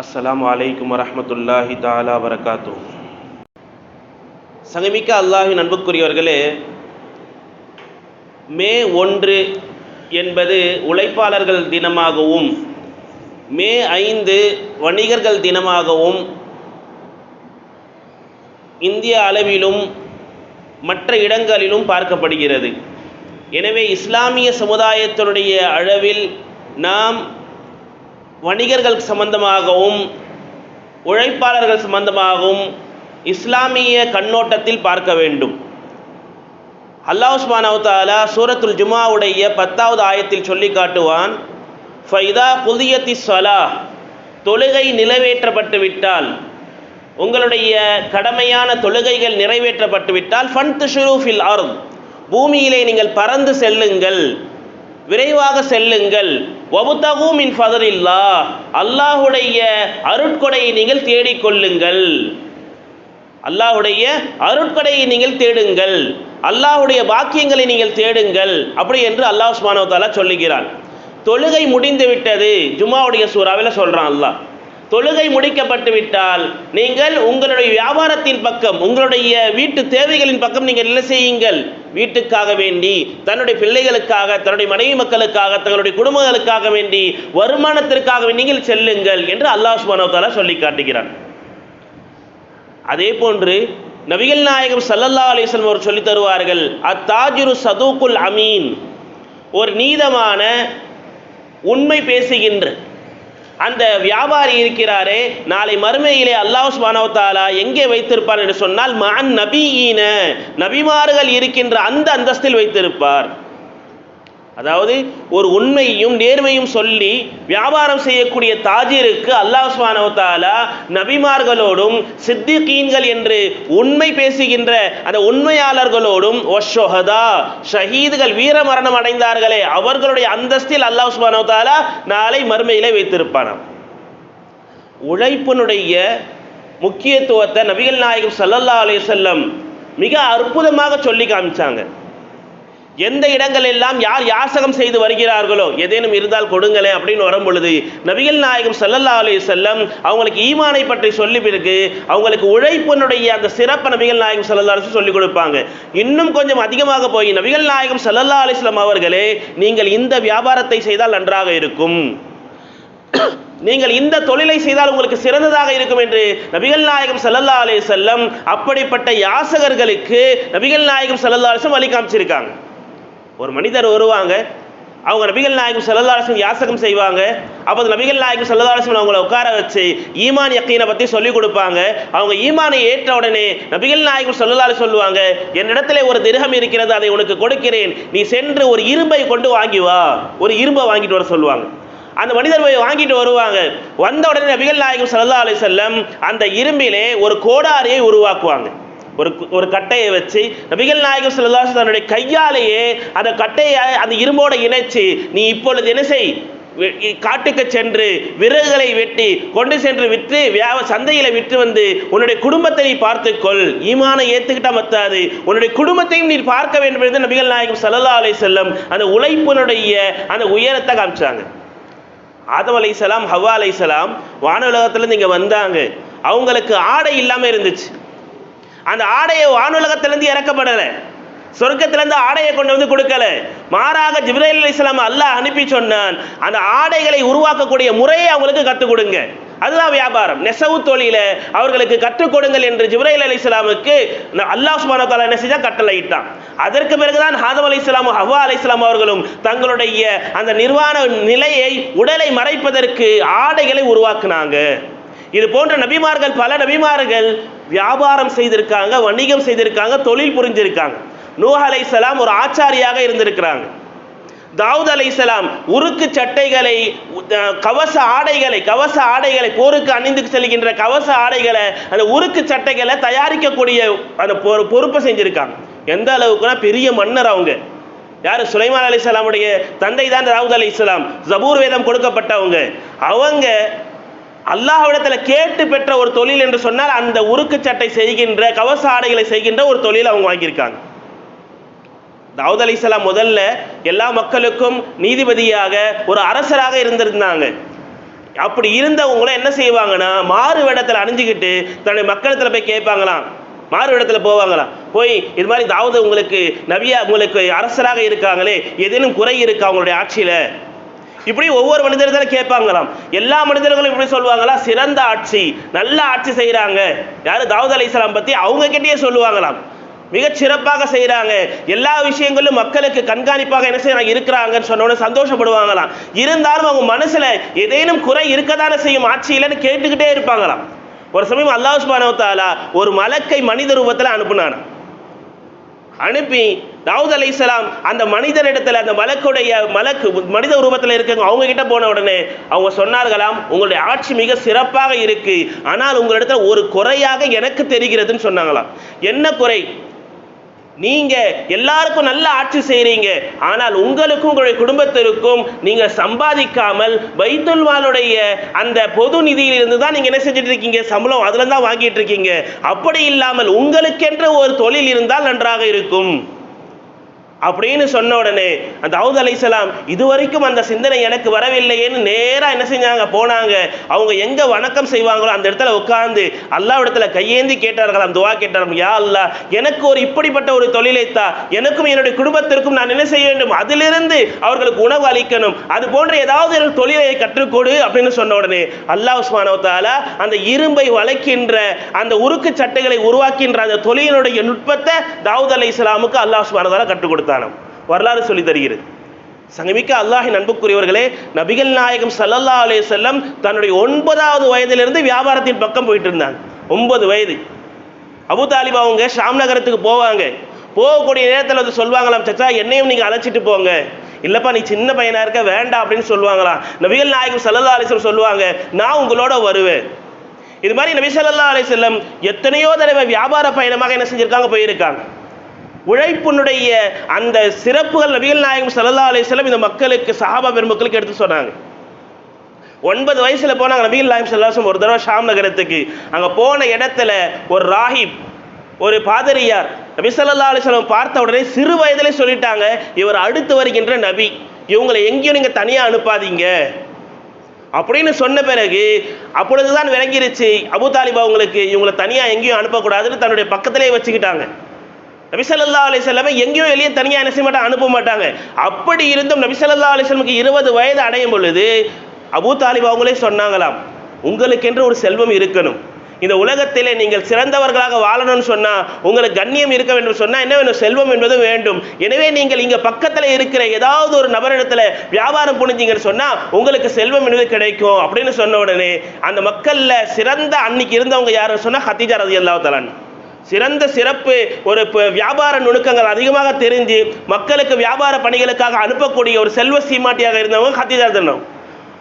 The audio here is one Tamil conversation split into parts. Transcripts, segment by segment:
அஸ்லாம் வலைக்கம் வரமத்துல்லாஹி தாலா வரகாத்தூ சங்கமிக்க அல்லாஹின் அன்புக்குரியவர்களே மே ஒன்று என்பது உழைப்பாளர்கள் தினமாகவும் மே ஐந்து வணிகர்கள் தினமாகவும் இந்திய அளவிலும் மற்ற இடங்களிலும் பார்க்கப்படுகிறது. எனவே இஸ்லாமிய சமுதாயத்தினுடைய அளவில் நாம் வணிகர்கள் சம்பந்தமாகவும் உழைப்பாளர்கள் சம்பந்தமாகவும் இஸ்லாமிய கண்ணோட்டத்தில் பார்க்க வேண்டும். அல்லாஹ் சூரத்துல் ஜுமாவுடைய பத்தாவது ஆயத்தில் சொல்லி காட்டுவான் ஃபைதா குதியத்தி ஸலா தொழுகை நிறைவேற்றப்பட்டு விட்டால் உங்களுடைய கடமையான தொழுகைகள் நிறைவேற்றப்பட்டு விட்டால் ஃபன்த் ஷுரூஃபில் அர்த் பூமியிலே நீங்கள் பறந்து செல்லுங்கள் விரைவாக செல்லுங்கள். வபுத்தகு மின் ஃபதரில்லா அல்லாஹுடைய அருட்கொடையை நீங்கள் தேடிக்கொள்ளுங்கள். அல்லாஹுடைய அருட்கொடையை நீங்கள் தேடுங்கள். அல்லாஹுடைய பாக்கியங்களை நீங்கள் தேடுங்கள். அப்படி என்று அல்லாஹ் சுப்ஹானஹு சொல்லுகிறான். தொழுகை முடிந்து விட்டது. ஜும்மாவுடைய சூறாவில் சொல்கிறான் அல்லாஹ். தொழுகை முடிக்கப்பட்டு விட்டால் நீங்கள் உங்களுடைய வியாபாரத்தின் பக்கம் உங்களுடைய வீட்டு தேவைகளின் பக்கம் நீங்கள் என்ன செய்யுங்கள்? வீட்டுக்காக வேண்டி தன்னுடைய பிள்ளைகளுக்காக தன்னுடைய மனைவி மக்களுக்காக தங்களுடைய குடும்பங்களுக்காக வேண்டி வருமானத்திற்காக நீங்கள் செல்லுங்கள் என்று அல்லாஹ் சுப்ஹானஹு சொல்லி காட்டுகிறான். அதே போன்று நபிகள் நாயகம் சல்லல்லா அலிஸ்லம் அவர் சொல்லி தருவார்கள் அத்தாஜுரு சதூக்குல் அமீன். ஒரு நீதமான உண்மை பேசுகின்ற அந்த வியாபாரி இருக்கிறாரே நாளை மறுமையிலே அல்லாஹ் சுபானவத்தாலா எங்கே வைத்திருப்பார் என்று சொன்னால் மான் நபியீன. நபிமார்கள் இருக்கின்ற அந்த அந்தஸ்தில் வைத்திருப்பார். அதாவது ஒரு உண்மையும் நேர்மையும் சொல்லி வியாபாரம் செய்யக்கூடிய தாஜிருக்கு அல்லாஹ் சுப்ஹானஹு நபிமார்களோடும் சித்திகீன்கள் என்று உண்மை பேசுகின்ற அந்த உண்மையாளர்களோடும் ஒஷோஹதா ஷஹீதுகள் வீர மரணம் அடைந்தார்களே அவர்களுடைய அந்தஸ்தில் அல்லாஹ் சுபானவத்தாலா நாளை மறுமையிலே வைத்திருப்பானாம். உழைப்பினுடைய முக்கியத்துவத்தை நபிகள் நாயகம் சல்லல்லா அலைஹி மிக அற்புதமாக சொல்லி காமிச்சாங்க. எந்த இடங்கள் எல்லாம் யார் யாசகம் செய்து வருகிறார்களோ ஏதேனும் இருந்தால் கொடுங்களேன் அப்படின்னு வரும் பொழுது நபிகள் நாயகம் சல்லல்லா அலி செல்லம் அவங்களுக்கு ஈமானை பற்றி சொல்லி பிறகு அவங்களுக்கு உழைப்பினுடைய அந்த சிறப்பு நபிகள் நாயகம் சல்லல்லா அலிஸ்லம் சொல்லிக் கொடுப்பாங்க. இன்னும் கொஞ்சம் அதிகமாக போய் நபிகள் நாயகம் சல்லல்லா அலிஸ்லாம் அவர்களே நீங்கள் இந்த வியாபாரத்தை செய்தால் நன்றாக இருக்கும். நீங்கள் இந்த தொழிலை செய்தால் உங்களுக்கு சிறந்ததாக இருக்கும் என்று நபிகள் நாயகம் சல்லல்லா அலி செல்லம் அப்படிப்பட்ட யாசகர்களுக்கு நபிகள் நாயகம் சல்லல்லா அலிஸ்லம் வழி காமிச்சிருக்காங்க. ஒரு மனிதர் வருவாங்க அவங்க நபிகள் நாயகம் செல்லதாரசன் யாசகம் செய்வாங்க அப்போ நபிகள் நாயகம் செல்லதாரசன் அவங்கள உட்கார வச்சு ஈமான் யக்கீனை பற்றி சொல்லிக் கொடுப்பாங்க. அவங்க ஈமானை ஏற்ற உடனே நபிகள் நாயகம் செல்லதாரி சொல்லுவாங்க என்னிடத்துல ஒரு திருகம் இருக்கிறது அதை உனக்கு கொடுக்கிறேன். நீ சென்று ஒரு இரும்பை கொண்டு வாங்கி வா. ஒரு இரும்பை வாங்கிட்டு வர சொல்லுவாங்க. அந்த மனிதர் போய் வாங்கிட்டு வருவாங்க. வந்த உடனே நபிகள் நாயகம் சல்லா அலி செல்லம் அந்த இரும்பிலே ஒரு கோடாரியை உருவாக்குவாங்க. ஒரு ஒரு கட்டையை வச்சு நபிகள் நாயகம் சொல்லலாசு தன்னுடைய கையாலேயே அந்த கட்டையை அந்த இரும்போட இணைச்சு நீ இப்பொழுது என்ன செய்? காட்டுக்கு சென்று விறகுகளை வெட்டி கொண்டு சென்று விற்று வியா சந்தையில விற்று வந்து உன்னுடைய குடும்பத்தை நீ பார்த்துக்கொள். ஈமான ஏத்துக்கிட்டா மத்தாது. உன்னுடைய குடும்பத்தையும் நீ பார்க்க வேண்டும் என்று நபிகள் நாயகம் சல்லா அலை செல்லம் அந்த உழைப்பினுடைய அந்த உயரத்தை காமிச்சாங்க. ஆதம் அலை சலாம் ஹவா அலை சலாம் வானுலகத்திலேருந்து இங்கே வந்தாங்க. அவங்களுக்கு ஆடை இல்லாமல் இருந்துச்சு. அந்த ஆடையை வானுலகத்திலிருந்து இறக்கப்படலை. சொர்க்கத்திலிருந்து ஆடையை கொண்டு வந்து கொடுக்கல. மாறாக ஜிப்ரைல் அலி இஸ்லாம் அல்லாஹ் அனுப்பி சொன்னான் அந்த ஆடைகளை உருவாக்கக்கூடிய முறையை அவங்களுக்கு கற்றுக் கொடுங்க. அதுதான் வியாபாரம். நெசவு தொழில அவர்களுக்கு கற்றுக் கொடுங்கள் என்று ஜிப்ரைல் அலி இஸ்லாமுக்கு அல்லாஹ் சுபான தாலா என்ன செஞ்சா கட்டளையிட்டான். அதற்கு பிறகுதான் ஹாதம் அலி இஸ்லாமும் ஹவா அலி இஸ்லாம் அவர்களும் தங்களுடைய அந்த நிர்வாண நிலையை உடலை மறைப்பதற்கு ஆடைகளை உருவாக்குனாங்க. இது போன்ற நபிமார்கள் பல நபிமார்கள் வியாபாரம் செய்திருக்காங்க வணிகம் செய்திருக்காங்க தொழில் புரிஞ்சிருக்காங்க. நூஹ் அலை சலாம் ஒரு ஆச்சாரியாக இருந்திருக்கிறாங்க. தாவூத் அலை சலாம் உருக்கு சட்டைகளை கவச ஆடைகளை கவச ஆடைகளை போருக்கு அணிந்து செல்கின்ற கவச ஆடைகளை அந்த உருக்கு சட்டைகளை தயாரிக்கக்கூடிய அந்த பொறுப்பை செஞ்சிருக்காங்க. எந்த அளவுக்குனா பெரிய மன்னர் அவங்க. யார்? சுலைமான் அலி சலாமுடைய தந்தை தான் தாவூத் அலி இஸ்லாம் ஜபூர் வேதம் கொடுக்கப்பட்டவங்க. அவங்க அல்லாஹ்விடத்தில் கேட்டு பெற்ற ஒரு தொழில் என்று சொன்னால் அந்த உருக்கு சட்டை செய்கின்ற கவச ஆடைகளை செய்கின்ற ஒரு தொழில் அவங்க வாங்கியிருக்காங்க. தாவூத் அலிசலாம் முதல்ல எல்லா மக்களுக்கும் நீதிபதியாக ஒரு அரசராக இருந்திருந்தாங்க. அப்படி இருந்தவங்களும் என்ன செய்வாங்கன்னா மாறு வேடத்தில் அணிஞ்சுக்கிட்டு தன்னுடைய மக்களத்தில் போய் கேட்பாங்களாம். மாறு இடத்துல போவாங்களாம். போய் இது மாதிரி தாவது உங்களுக்கு நவியா உங்களுக்கு அரசராக இருக்காங்களே ஏதேனும் குறை இருக்கா அவங்களுடைய ஆட்சியில்? இப்படி ஒவ்வொரு மனிதர்களும் கேட்பாங்களாம். எல்லா மனிதர்களும் இப்படி சொல்லுவாங்களா? சிறந்த ஆட்சி நல்ல ஆட்சி செய்கிறாங்க யாரு? தாவூத் அலைஹிஸ்ஸலாம் பற்றி அவங்க கிட்டேயே சொல்லுவாங்களாம். மிக சிறப்பாக செய்கிறாங்க எல்லா விஷயங்களும் மக்களுக்கு கண்காணிப்பாக என்ன செய்யறாங்க இருக்கிறாங்கன்னு சொன்ன உடனே சந்தோஷப்படுவாங்களாம். இருந்தாலும் அவங்க மனசுல ஏதேனும் குறை இருக்கதான செய்யும் ஆட்சியிலன்னு கேட்டுக்கிட்டே இருப்பாங்களாம். ஒரு சமயம் அல்லாஹ் சுப்ஹானஹு ஒரு மலக்கை மனித ரூபத்தில் அனுப்புனானாம். அனுப்பி தாவூத் அலைஹிஸ்ஸலாம் அந்த மனிதரிடத்துல அந்த மலக்குடைய மலக்கு மனித உருவத்தில் இருக்கவங்க அவங்க கிட்ட போன உடனே அவங்க சொன்னார்களாம் உங்களுடைய ஆட்சி மிக சிறப்பாக இருக்கு. ஆனால் உங்களிடத்துல ஒரு குறையாக எனக்கு தெரிகிறதுன்னு சொன்னாங்களாம். என்ன குறை? நீங்க எல்லாருக்கும் நல்ல ஆட்சி செய்றீங்க. ஆனால் உங்களுக்கும் உங்களுடைய குடும்பத்திற்கும் நீங்க சம்பாதிக்காமல் வைத்துல்வாளுடைய அந்த பொது நிதியிலிருந்து தான் நீங்க என்ன செஞ்சுட்டு இருக்கீங்க? சம்பளம் அதுல தான் வாங்கிட்டு இருக்கீங்க. அப்படி இல்லாமல் உங்களுக்கென்ற ஒரு தொழில் இருந்தால் நன்றாக இருக்கும். அப்படின்னு சொன்ன உடனே அந்த தாவூத் அலைசலாம் இதுவரைக்கும் அந்த சிந்தனை எனக்கு வரவில்லையேன்னு நேராக என்ன செஞ்சாங்க? போனாங்க. அவங்க எங்கே வணக்கம் செய்வாங்களோ அந்த இடத்துல உட்கார்ந்து அல்லாஹ் இடத்துல கையேந்தி கேட்டார்களாம் துவா கேட்டார்கள் யா அல்லாஹ் எனக்கு ஒரு இப்படிப்பட்ட ஒரு தொழிலை தா. எனக்கும் என்னுடைய குடும்பத்திற்கும் நான் என்ன செய்ய வேண்டும்? அதிலிருந்து அவர்களுக்கு உணவு அளிக்கணும். அது போன்ற ஏதாவது ஒரு தொழிலை கற்றுக்கொடு அப்படின்னு சொன்ன உடனே அல்லாஹ் உஸ்மானவத்தால அந்த இரும்பை வளைக்கின்ற அந்த உருக்கு சட்டைகளை உருவாக்கின்ற அந்த தொழிலினுடைய நுட்பத்தை தாவூத் அலைஹிஸ்ஸலாமுக்கு அல்லாஹ் உஸ்மானவத்தால கற்றுக் தஆலா தானம் வரலாறு சொல்லி தருகிறது. சங்கமிக்க அல்லாஹின் அன்புக்குரியவர்களே நபிகள் நாயகம் சல்லல்லா அலே செல்லம் தன்னுடைய ஒன்பதாவது வயதிலிருந்து வியாபாரத்தின் பக்கம் போயிட்டு இருந்தாங்க. ஒன்பது வயது. அபு தாலிபா அவங்க ஷாம் நகரத்துக்கு போவாங்க. போகக்கூடிய நேரத்தில் வந்து சொல்லுவாங்களாம் சச்சா என்னையும் நீங்கள் அழைச்சிட்டு போங்க. இல்லைப்பா நீ சின்ன பையனா இருக்க வேண்டாம் அப்படின்னு சொல்லுவாங்களாம். நபிகள் நாயகம் சல்லல்லா அலைஹி சொல்லுவாங்க நான் உங்களோட வருவேன். இது மாதிரி நபி சல்லா அலிஸ்லம் எத்தனையோ தடவை வியாபார பயணமாக என்ன செஞ்சுருக்காங்க போயிருக்காங்க. உழைப்பினுடைய அந்த சிறப்புகள் நபிகள் நாயகம் சல்லா அலிஸ்லம் இந்த மக்களுக்கு சஹாபா பெருமக்களுக்கு எடுத்து சொன்னாங்க. ஒன்பது வயசுல போனாங்க நபிகள் நாயகம் ஸல்லல்லாஹு ஒரு தடவை ஷாம் நகரத்துக்கு. அங்கே போன இடத்துல ஒரு ராஹிப் ஒரு பாதிரியார் நபி சல்லா அலிஸ்லம் பார்த்த உடனே சிறு வயதிலே சொல்லிட்டாங்க இவர் அடுத்து வருகின்ற நபி இவங்களை எங்கேயும் நீங்கள் தனியாக அனுப்பாதீங்க. அப்படின்னு சொன்ன பிறகு அப்பொழுதுதான் விளங்கிருச்சு அபு தாலிபா அவங்களுக்கு இவங்களை தனியாக எங்கேயும் அனுப்பக்கூடாதுன்னு தன்னுடைய பக்கத்திலே வச்சுக்கிட்டாங்க. நபிசல்லா ஸல்லல்லாஹு அலைஹி எங்கேயும் வெளியே தனியாக என்ன செய்ய மாட்டாங்க அனுப்ப மாட்டாங்க. அப்படி இருந்தும் நபிசல்லா ஸல்லல்லாஹு இருபது வயது அடையும் பொழுது அபூ தாலிப் அவங்களே சொன்னாங்களாம் உங்களுக்கென்று ஒரு செல்வம் இருக்கணும். இந்த உலகத்திலே நீங்கள் சிறந்தவர்களாக வாழணும்னு சொன்னால் உங்களுக்கு கண்ணியம் இருக்க வேண்டும். சொன்னால் என்ன வேணும்? செல்வம் என்பதும் வேண்டும். எனவே நீங்கள் இங்கே பக்கத்தில் இருக்கிற ஏதாவது ஒரு நபரிடத்தில் வியாபாரம் புரிஞ்சீங்கன்னு சொன்னால் உங்களுக்கு செல்வம் என்பது கிடைக்கும். அப்படின்னு சொன்ன உடனே அந்த மக்களில் சிறந்த அன்னைக்கு இருந்தவங்க யாருன்னு சொன்னால் ஹத்தீஜா ரலியல்லாஹு தலான் சிறந்த சிறப்பு ஒரு வியாபார நுணுக்கங்கள் அதிகமாக தெரிஞ்சு மக்களுக்கு வியாபார பணிகளுக்காக அனுப்பக்கூடிய ஒரு செல்வ சீமாட்டியாக இருந்தவங்க ஹத்தீஜா தினம்.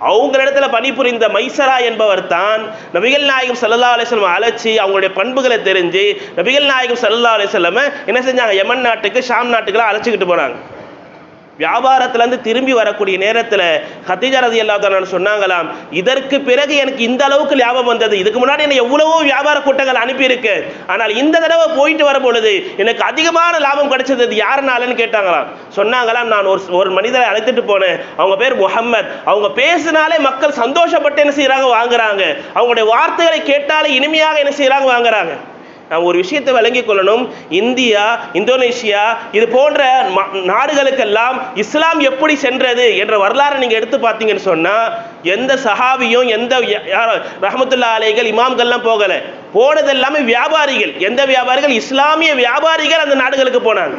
அவங்களிடத்துல பணிபுரிந்த மைசரா என்பவர் தான் நபிகள் நாயகம் சல்லா அலைஹி அழைச்சி அவங்களுடைய பண்புகளை தெரிஞ்சு நபிகள் நாயகம் சல்லா அலைஹி என்ன செஞ்சாங்க? யமன் நாட்டுக்கு ஷாம் நாட்டுக்கெல்லாம் அழைச்சிக்கிட்டு போனாங்க. வியாபாரத்திலேருந்து திரும்பி வரக்கூடிய நேரத்தில் ஹத்தீஜா ரதி அல்லா சொன்னாங்களாம் இதற்கு பிறகு எனக்கு இந்த அளவுக்கு லாபம் வந்தது. இதுக்கு முன்னாடி என்ன எவ்வளவோ வியாபார கூட்டங்கள் அனுப்பியிருக்கு. ஆனால் இந்த தடவை போயிட்டு வர பொழுது எனக்கு அதிகமான லாபம் கிடைச்சது. யாருனாலன்னு கேட்டாங்களாம். சொன்னாங்களாம் நான் ஒரு ஒரு மனிதரை அழைத்துட்டு போனேன். அவங்க பேர் முஹம்மத். அவங்க பேசினாலே மக்கள் சந்தோஷப்பட்டு என்ன செய்கிறாங்க வாங்குறாங்க. அவங்களுடைய வார்த்தைகளை கேட்டாலே இனிமையாக என்ன செய்கிறாங்க வாங்குறாங்க. நாம் ஒரு விஷயத்தை விளங்கிக் கொள்ளணும். இந்தியா இந்தோனேஷியா இது போன்ற நாடுகளுக்கெல்லாம் இஸ்லாம் எப்படி சென்றது என்ற வரலாறை நீங்கள் எடுத்து பார்த்தீங்கன்னு சொன்னால் எந்த சஹாபியும் எந்த ரஹமத்துல்லா அலைகள் இமாம்கள்லாம் போகலை. போனது எல்லாமே வியாபாரிகள். எந்த வியாபாரிகள்? இஸ்லாமிய வியாபாரிகள் அந்த நாடுகளுக்கு போனாங்க.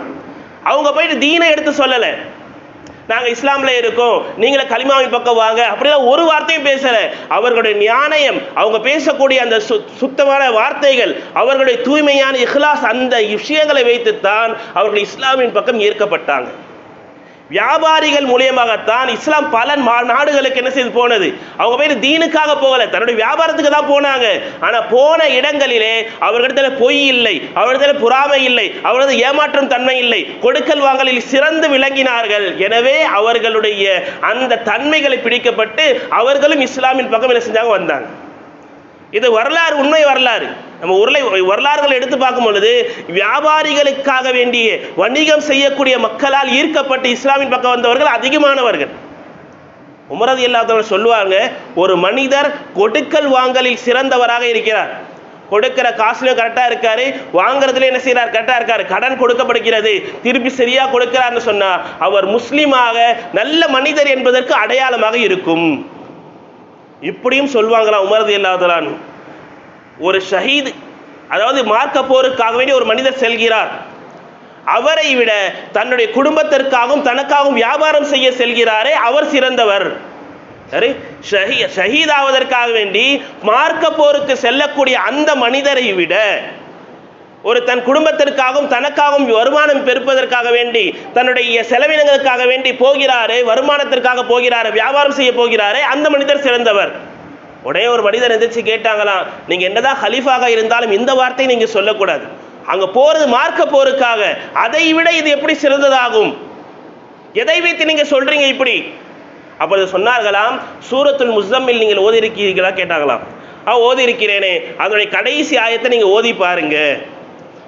அவங்க போயிட்டு தீனை எடுத்து சொல்லலை. நாங்க இஸ்லாம்ல இருக்கோம். நீங்களே கலிமாவின் பக்கம் வாங்க. அப்படிலாம் ஒரு வார்த்தையும் பேசல. அவர்களுடைய ஞானயம் அவங்க பேசக்கூடிய அந்த சு- சுத்தமான வார்த்தைகள் அவர்களுடைய தூய்மையான இஹ்லாஸ் அந்த விஷயங்களை வைத்துத்தான் அவர்கள் இஸ்லாமின் பக்கம் ஈர்க்கப்பட்டாங்க வியாபாரிகள் மூலியமாகத்தான் இஸ்லாம் பல மா- நாடுகளுக்கு என்ன செய்து போனது? அவங்க போய் தீனுக்காக போகல. தன்னுடைய வியாபாரத்துக்கு தான் போனாங்க. ஆனா போன இடங்களிலே அவர்களிடத்துல பொய் இல்லை. அவர்களிடத்துல பொறாமை இல்லை. அவரது ஏமாற்றும் தன்மை இல்லை. கொடுக்கல் வாங்கலில் சிறந்து விளங்கினார்கள். எனவே அவர்களுடைய அந்த தன்மைகளை பிடிக்கப்பட்டு அவர்களும் இஸ்லாமின் பக்கம் என்ன செஞ்சாங்க? வந்தாங்க. இது வரலாறு உண்மை வரலாறு. நம்ம உருளை வரலாறுகளை எடுத்து பார்க்கும் பொழுது வியாபாரிகளுக்காக வேண்டிய வணிகம் செய்யக்கூடிய மக்களால் ஈர்க்கப்பட்டு இஸ்லாமின் பக்கம் வந்தவர்கள் அதிகமானவர்கள். உமரது இல்லாதவர்கள் சொல்லுவாங்க ஒரு மனிதர் கொடுக்கல் வாங்கலில் சிறந்தவராக இருக்கிறார். கொடுக்கிற காசுலையும் கரெக்டாக இருக்காரு வாங்குறதுல என்ன செய்கிறார் கரெக்டாக இருக்காரு. கடன் கொடுக்கப்படுகிறது. திருப்பி சரியா கொடுக்கிறார்னு சொன்னா அவர் முஸ்லீமாக நல்ல மனிதர் என்பதற்கு அடையாளமாக இருக்கும். இப்படியும் சொல்லுவாங்களாம் உமரது இல்லாதலான் ஒரு ஷஹீத் அதாவது மார்க்க போருக்காக வேண்டி ஒரு மனிதர் செல்கிறார். அவரை விட தன்னுடைய குடும்பத்திற்காகவும் தனக்காகவும் வியாபாரம் செய்ய செல்கிறாரே அவர் சிறந்தவர். சரி? ஷஹீ ஷஹீதாவதற்காக வேண்டி மார்க்க போருக்கு செல்லக்கூடிய அந்த மனிதரை விட ஒரு தன் குடும்பத்திற்காகவும் தனக்காகவும் வருமானம் பெருப்பதற்காக வேண்டி தன்னுடைய செலவினங்களுக்காக வேண்டி போகிறாரு வருமானத்திற்காக போகிறாரு வியாபாரம் செய்ய போகிறாரு அந்த மனிதர் சிறந்தவர். உடனே ஒரு மனிதர் எந்திரிச்சு கேட்டாங்களாம் நீங்க என்னதான் ஹலீஃபாக இருந்தாலும் இந்த வார்த்தையை நீங்க சொல்லக்கூடாது. அங்க போறது மார்க்க போருக்காக. அதை விட இது எப்படி சிறந்ததாகும்? எதை வைத்து நீங்க சொல்றீங்க இப்படி? அப்பொழுது சொன்னார்களாம் சூரத்துல் முஸ்தம்மில் நீங்கள் ஓதி இருக்கிறீர்களா கேட்டாங்களாம். ஆ ஓதி இருக்கிறேனே அதனுடைய கடைசி ஆயத்தை நீங்க ஓதி பாருங்க.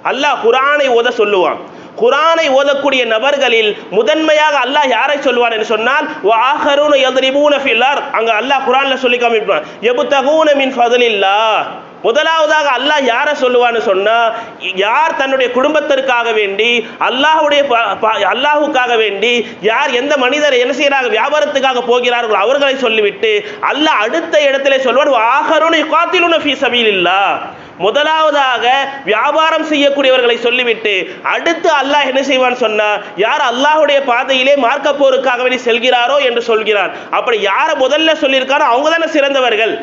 அல்லாஹ் குரானை ஓத சொல்லுவான். குரானை ஓதக்கூடிய நபர்களில் முதன்மையாக அல்லாஹ் யாரை சொல்லுவான் என்று சொன்னால் வாஹரூன யத்ரிபூன ஃபில் அர்த். அங்க அல்லாஹ் குரான்ல சொல்லி காமிப்பான். யபுதகூன மின் ஃபதலில்லாஹ். முதலாவதாக அல்லாஹ் யாரை சொல்லுவான்னு சொன்னா யார் தன்னுடைய குடும்பத்திற்காக வேண்டி அல்லாஹுடைய ப- ப- அல்லாஹுக்காக வேண்டி யார் எந்த மனிதர் என்ன செய்யறாங்க வியாபாரத்துக்காக போகிறார்களோ அவர்களை சொல்லிவிட்டு அல்லாஹ் அடுத்த இடத்திலே சொல்வான் ஆகருணை காத்திலுன ஃபீ இல்லா முதலாவதாக வியாபாரம் செய்யக்கூடியவர்களை சொல்லிவிட்டு அடுத்து அல்லாஹ் என்ன செய்வான் சொன்னா யார் அல்லாஹுடைய பாதையிலே மார்க்க போருக்காக வேண்டி செல்கிறாரோ என்று சொல்கிறான். அப்படி யாரை முதல்ல சொல்லியிருக்காரோ அவங்க தானே சிறந்தவர்கள்.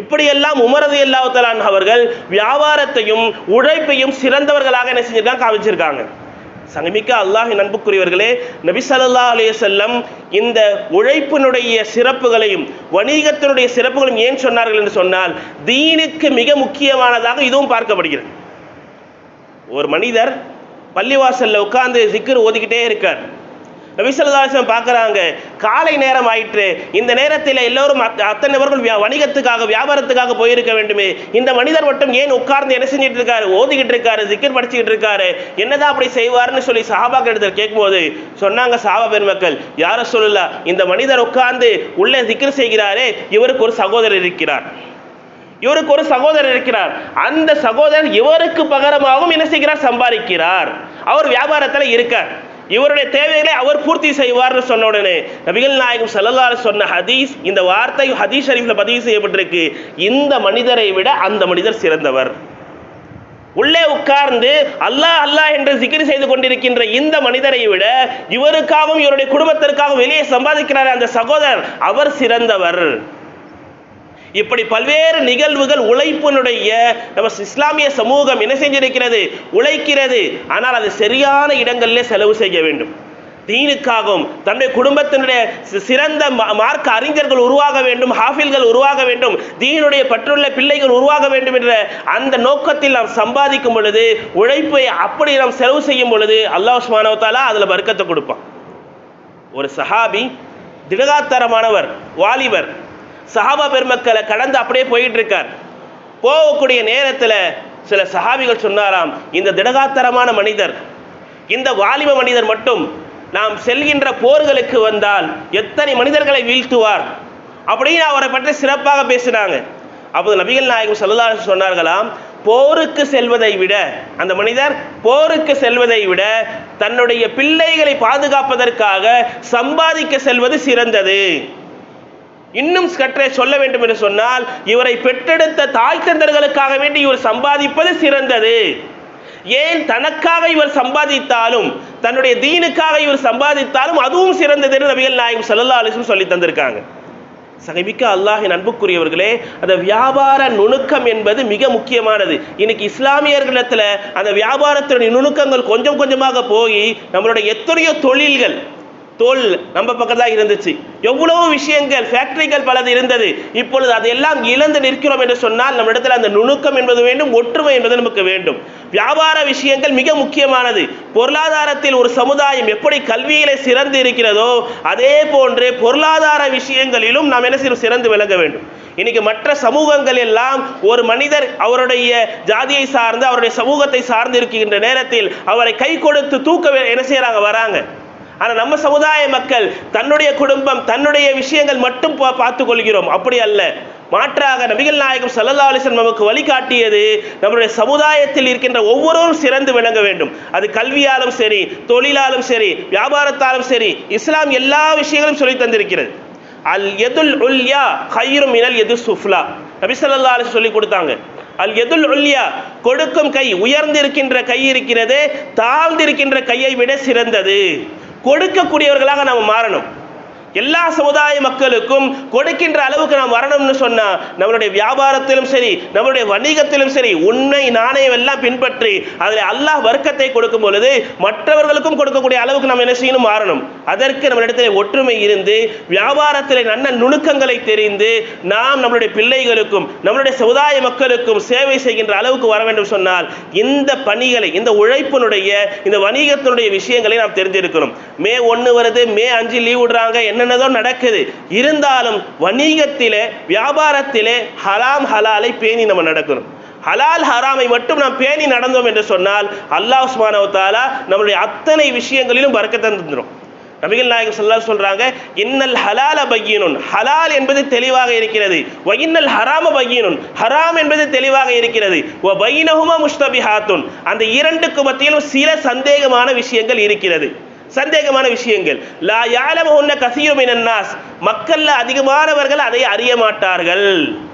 இப்படியெல்லாம் உமரது அல்லாஹாலான் அவர்கள் வியாபாரத்தையும் உழைப்பையும் சிறந்தவர்களாக என்ன செஞ்சிருக்காங்க காமிச்சிருக்காங்க. சங்கமிக்க அல்லாஹின் நண்புக்குரியவர்களே நபிசல்லா ஸல்லல்லாஹு செல்லம் இந்த உழைப்பினுடைய சிறப்புகளையும் வணிகத்தினுடைய சிறப்புகளையும் ஏன் சொன்னார்கள் என்று சொன்னால் தீனுக்கு மிக முக்கியமானதாக இதுவும் பார்க்கப்படுகிறது. ஒரு மனிதர் பள்ளிவாசல்ல உட்கார்ந்து சிக்கர் ஓதிக்கிட்டே இருக்கார். நபிசல்லாசம் பார்க்குறாங்க காலை நேரம் ஆயிற்று. இந்த நேரத்தில் எல்லோரும் அத்தனை நபர்கள் வியா- வணிகத்துக்காக வியாபாரத்துக்காக போயிருக்க வேண்டுமே. இந்த மனிதர் மட்டும் ஏன் உட்கார்ந்து என்ன செஞ்சுட்டு இருக்காரு? ஓதிக்கிட்டு இருக்காரு சிக்கர் படிச்சுக்கிட்டு இருக்காரு. என்னதான் அப்படி செய்வார்னு சொல்லி சாபா இடத்துல கேட்கும்போது சொன்னாங்க சஹாபா பெருமக்கள் யார சொல்லல இந்த மனிதர் உட்கார்ந்து உள்ளே சிக்கர் செய்கிறாரே இவருக்கு ஒரு சகோதரர் இருக்கிறார். இவருக்கு ஒரு சகோதரர் இருக்கிறார். அந்த சகோதரர் இவருக்கு பகரமாகவும் என்ன செய்கிறார்? சம்பாதிக்கிறார். அவர் வியாபாரத்தில் இருக்கார். இவருடைய தேவைகளை அவர் பூர்த்தி செய்வார்னு சொன்ன உடனே நபிகள் நாயகம் ஸல்லல்லாஹு சொன்ன ஹதீஸ் இந்த வார்த்தை ஹதீஸ் ஷரீஃப்ல பதிவு செய்யப்பட்டிருக்கு. இந்த மனிதரை விட அந்த மனிதர் சிறந்தவர். உள்ளே உட்கார்ந்து அல்லாஹ் அல்லாஹ் என்று சிக்கிரி செய்து கொண்டிருக்கின்ற இந்த மனிதரை விட இவருக்காகவும் இவருடைய குடும்பத்திற்காகவும் வெளியே சம்பாதிக்கிறார் அந்த சகோதரர் அவர் சிறந்தவர். இப்படி பல்வேறு நிகழ்வுகள் உழைப்பினுடைய நம்ம இஸ்லாமிய சமூகம் என்ன செஞ்சிருக்கிறது? உழைக்கிறது. ஆனால் அது சரியான இடங்களிலே செலவு செய்ய வேண்டும். தீனுக்காகவும் தன்னுடைய குடும்பத்தினுடைய சிறந்த மார்க்க அறிஞர்கள் உருவாக வேண்டும் ஹாஃபில்கள் உருவாக வேண்டும் தீனுடைய பற்றுள்ள பிள்ளைகள் உருவாக வேண்டும் என்ற அந்த நோக்கத்தில் நாம் சம்பாதிக்கும் பொழுது உழைப்பை அப்படி நாம் செலவு செய்யும் பொழுது அல்லாஹ் சுப்ஹானஹு அதில் வர்க்கத்தை கொடுப்பான். ஒரு சஹாபி திடகாத்தரமானவர் வாலிபர் சஹாபா பெருமக்களை கடந்து அப்படியே போயிட்டு இருக்கார் போகக்கூடிய நேரத்தில் சில சஹாபிகள் சொன்னாராம் இந்த திடகாத்தரமான மனிதர் இந்த வாலிப மனிதர் மட்டும் நாம் செல்கின்ற போர்களுக்கு வந்தால் எத்தனை மனிதர்களை வீழ்த்துவார்? அப்படின்னு அவரை பற்றி சிறப்பாக பேசினாங்க. அப்போது நபிகள் நாயகம் ஸல்லல்லாஹு சொன்னார்களாம் போருக்கு செல்வதை விட அந்த மனிதர் போருக்கு செல்வதை விட தன்னுடைய பிள்ளைகளை பாதுகாப்பதற்காக சம்பாதிக்க செல்வது சிறந்தது. இன்னும் சற்றே சொல்ல வேண்டும் என்று சொன்னால் இவரை பெற்றெடுத்த தாய் தந்தர்களுக்காக வேண்டி இவர் சம்பாதிப்பது சிறந்தது. ஏன் தனக்காக இவர் சம்பாதித்தாலும் தன்னுடைய தீனுக்காக இவர் சம்பாதித்தாலும் அதுவும் சிறந்தது என்று நபிகள் நாயகம் சல்லா அலிசும் சொல்லி தந்திருக்காங்க. சகைமிக்க அல்லாஹின் அன்புக்குரியவர்களே அந்த வியாபார நுணுக்கம் என்பது மிக முக்கியமானது. இன்னைக்கு இஸ்லாமியர்களிடத்துல அந்த வியாபாரத்தினுடைய நுணுக்கங்கள் கொஞ்சம் கொஞ்சமாக போய் நம்மளுடைய எத்தனையோ தொழில்கள் தோல் நம்ம பக்கம் தான் இருந்துச்சு. எவ்வளவு விஷயங்கள் ஃபேக்டரிகள் பலது இருந்தது. இப்பொழுது அதையெல்லாம் இழந்து நிற்கிறோம் என்று சொன்னால் நம்ம இடத்துல அந்த நுணுக்கம் என்பது வேண்டும் ஒற்றுமை என்பது நமக்கு வேண்டும். வியாபார விஷயங்கள் மிக முக்கியமானது. பொருளாதாரத்தில் ஒரு சமுதாயம் எப்படி கல்வியில சிறந்து இருக்கிறதோ அதே போன்று பொருளாதார விஷயங்களிலும் நாம் என்ன செய்யணும்? சிறந்து விளங்க வேண்டும். இன்னைக்கு மற்ற சமூகங்கள் எல்லாம் ஒரு மனிதர் அவருடைய ஜாதியை சார்ந்து அவருடைய சமூகத்தை சார்ந்து இருக்கின்ற நேரத்தில் அவரை கை கொடுத்து தூக்க என்ன செய்யறாங்க? வராங்க. ஆனால் நம்ம சமுதாய மக்கள் தன்னுடைய குடும்பம் தன்னுடைய விஷயங்கள் மட்டும் பா- கொள்கிறோம் அப்படி அல்ல. மாற்றாக நபிகள் நாயகம் ஸல்லல்லாஹு நமக்கு வழிகாட்டியது நம்முடைய சமுதாயத்தில் இருக்கின்ற ஒவ்வொருவரும் சிறந்து விளங்க வேண்டும். அது கல்வியாலும் சரி தொழிலாலும் சரி வியாபாரத்தாலும் சரி இஸ்லாம் எல்லா விஷயங்களும் சொல்லி தந்திருக்கிறது. அல் எதுல் உல்யா கயிறு மினல் எது சுஃப்லா. நபி சல்லா சொல்லி கொடுத்தாங்க. அல் எதுல் உல்யா கொடுக்கும் கை உயர்ந்திருக்கின்ற கை இருக்கிறது தாழ்ந்திருக்கின்ற கையை விட சிறந்தது. கொடுக்கக்கூடியவர்களாக நாம் மாறணும். எல்லா சமுதாய மக்களுக்கும் கொடுக்கின்ற அளவுக்கு நாம் வரணும்னு சொன்னா நம்மளுடைய வியாபாரத்திலும் சரி நம்மளுடைய வணிகத்திலும் சரி உண்மை நாணயம் எல்லாம் பின்பற்றி அதில் அல்லாஹ் வர்க்கத்தை கொடுக்கும் பொழுது மற்றவர்களுக்கும் கொடுக்கக்கூடிய அளவுக்கு நாம் என்ன செய்யணும்? மாறணும். அதற்கு நம்மளிடத்தில் ஒற்றுமை இருந்து வியாபாரத்தில் நல்ல நுணுக்கங்களை தெரிந்து நாம் நம்மளுடைய பிள்ளைகளுக்கும் நம்மளுடைய சமுதாய மக்களுக்கும் சேவை செய்கின்ற அளவுக்கு வர வேண்டும் சொன்னால் இந்த பணிகளை இந்த உழைப்பினுடைய இந்த வணிகத்தினுடைய விஷயங்களை நாம் தெரிஞ்சிருக்கணும். மே ஒன்று வருது மே அஞ்சு லீவ் விடுறாங்க என்ன என்னென்னதோ நடக்குது. இருந்தாலும் வணிகத்திலே வியாபாரத்திலே ஹலாம் ஹலாலை பேணி நம்ம நடக்கணும். ஹலால் ஹராமை மட்டும் நாம் பேணி நடந்தோம் என்று சொன்னால் அல்லாஹ் உஸ்மானவத்தாலா நம்மளுடைய அத்தனை விஷயங்களிலும் பறக்க தந்துடும் நபிகள் நாயகம் சொல்லா சொல்றாங்க இன்னல் ஹலால பையினுன். ஹலால் என்பது தெளிவாக இருக்கிறது. வ இன்னல் ஹராம பையினுன். ஹராம் என்பது தெளிவாக இருக்கிறது. வ பைனஹுமா முஸ்தபிஹாத்துன் அந்த இரண்டுக்கு மத்தியிலும் சில சந்தேகமான விஷயங்கள் இருக்கிறது. சந்தேகமான விஷயங்கள். லா யாலமுன்ன உன்ன மினன் மக்கள்ல அதிகமானவர்கள் அதை அறிய மாட்டார்கள்.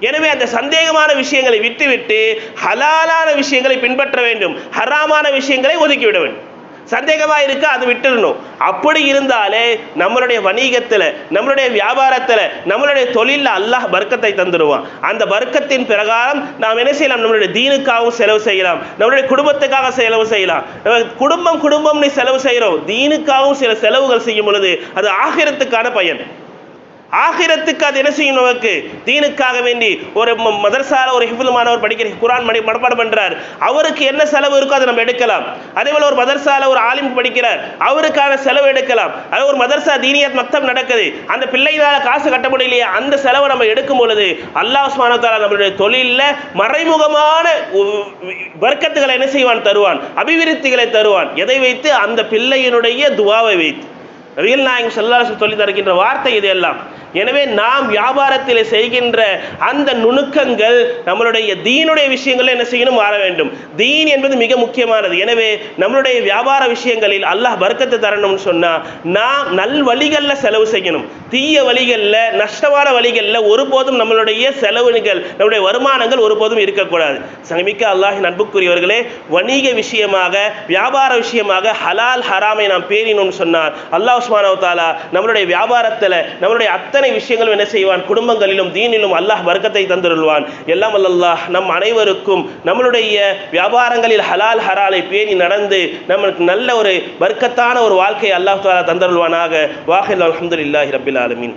எனவே அந்த சந்தேகமான விஷயங்களை விட்டுவிட்டு ஹலாலான விஷயங்களை பின்பற்ற வேண்டும். ஹராமான விஷயங்களை ஒதுக்கிவிட வேண்டும். சந்தேகமா இருக்கா? அது விட்டுடணும் அப்படி இருந்தாலே நம்மளுடைய வணிகத்துல நம்மளுடைய வியாபாரத்துல நம்மளுடைய தொழிலில் அல்லாஹ் வர்க்கத்தை தந்துடுவான் அந்த வர்க்கத்தின் பிரகாரம் நாம் என்ன செய்யலாம்? நம்மளுடைய தீனுக்காகவும் செலவு செய்யலாம். நம்மளுடைய குடும்பத்துக்காக செலவு செய்யலாம். குடும்பம் குடும்பம்னு செலவு செய்கிறோம் தீனுக்காகவும் சில செலவுகள் செய்யும் பொழுது அது ஆகிரத்துக்கான பயன். ஆகிரத்துக்கு அது என்ன செய்யும் நமக்கு? தீனுக்காக வேண்டி ஒரு ம- மதரசால ஒரு ஹிஃபுல் மாணவர் படிக்கிற குரான் மணி மனப்பாடம் பண்றார். அவருக்கு என்ன செலவு இருக்கோ அதை நம்ம எடுக்கலாம். அதே போல ஒரு மதரசால ஒரு ஆலிம் படிக்கிறார். அவருக்கான செலவு எடுக்கலாம். அது ஒரு மதரசா தீனியத் மக்தம் நடக்குது. அந்த பிள்ளைகளால் காசு கட்ட முடியலையே அந்த செலவை நம்ம எடுக்கும் பொழுது அல்லாஹ் சுப்ஹானஹு நம்மளுடைய தொழிலில் மறைமுகமான வர்க்கத்துகளை என்ன செய்வான்? தருவான். அபிவிருத்திகளை தருவான். எதை வைத்து? அந்த பிள்ளையினுடைய துவாவை வைத்து. நபிகள் நாயகம் செல்லாசு சொல்லி தருகின்ற வார்த்தை இது எல்லாம். எனவே நாம் வியாபாரத்தில் செய்கின்ற அந்த நுணுக்கங்கள் நம்மளுடைய தீனுடைய விஷயங்கள் என்ன செய்யணும் மாற வேண்டும். தீன் என்பது மிக முக்கியமானது. எனவே நம்மளுடைய வியாபார விஷயங்களில் அல்லாஹ் பர்க்கத்தை தரணும்னு சொன்னால் நாம் நல் வழிகளில் செலவு செய்யணும். தீய வழிகளில் நஷ்டமான வழிகளில் ஒருபோதும் நம்மளுடைய செலவுகள் நம்முடைய வருமானங்கள் ஒருபோதும் இருக்கக்கூடாது. சங்கமிக்க அல்லாஹின் அன்புக்குரியவர்களே வணிக விஷயமாக வியாபார விஷயமாக ஹலால் ஹராமை நாம் பேணினோம்னு சொன்னார் அல்லாஹ் உஸ்மானவ தாலா நம்மளுடைய வியாபாரத்தில் நம்மளுடைய அத்தனை விஷயங்களும் என்ன செய்வான்? குடும்பங்களிலும் தீனிலும் அல்லாஹ் வர்க்கத்தை தந்துருள்வான். எல்லாம் அல்லாஹ் நம் அனைவருக்கும் நம்மளுடைய வியாபாரங்களில் ஹலால் ஹராலை பேணி நடந்து நம்மளுக்கு நல்ல ஒரு வர்க்கத்தான ஒரு வாழ்க்கையை அல்லாஹ் தஆலா தந்தருள்வானாக. வாஹில் அலமதுல்லாஹி ரபில் ஆலமின்.